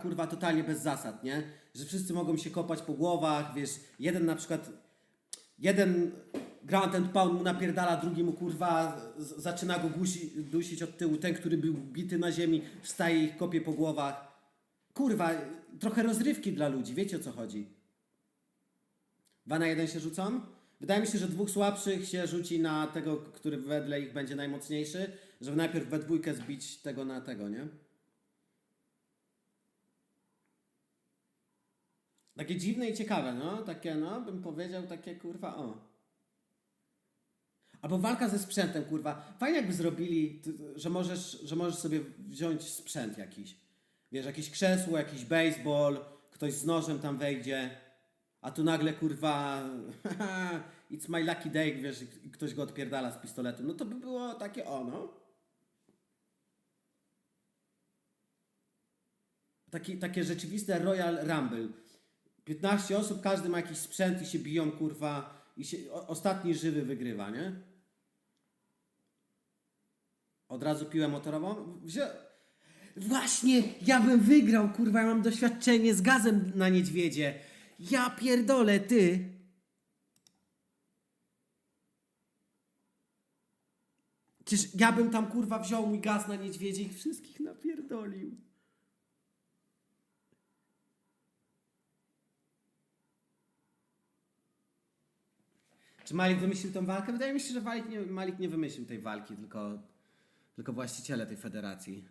kurwa totalnie bez zasad, nie? Że wszyscy mogą się kopać po głowach, wiesz, jeden na przykład, jeden Grand and Pound mu napierdala, drugi mu kurwa zaczyna go gusi, dusić od tyłu, ten, który był bity na ziemi, wstaje i kopie po głowach. Kurwa, trochę rozrywki dla ludzi, wiecie o co chodzi. Dwa na jeden się rzucą? Wydaje mi się, że dwóch słabszych się rzuci na tego, który wedle ich będzie najmocniejszy, żeby najpierw we dwójkę zbić tego na tego, nie? Takie dziwne i ciekawe, no, takie, no, bym powiedział, takie kurwa, o. Albo walka ze sprzętem, kurwa. Fajnie jakby zrobili, że możesz, że możesz sobie wziąć sprzęt jakiś. Wiesz, jakieś krzesło, jakiś baseball, ktoś z nożem tam wejdzie, a tu nagle, kurwa, it's my lucky day, wiesz, i ktoś go odpierdala z pistoletem. No to by było takie, o, no. Taki, takie rzeczywiste Royal Rumble. 15 osób, każdy ma jakiś sprzęt i się biją, kurwa, i się, o, ostatni żywy wygrywa, nie? Od razu piłę motorową? Wzią... Właśnie, ja bym wygrał, kurwa, ja mam doświadczenie z gazem na niedźwiedzie. Ja pierdolę, ty. Przecież ja bym tam, kurwa, wziął mój gaz na niedźwiedzie i ich wszystkich napierdolił. Czy Malik wymyślił tą walkę? Wydaje mi się, że Malik nie, Malik nie wymyślił tej walki, tylko, tylko właściciele tej federacji.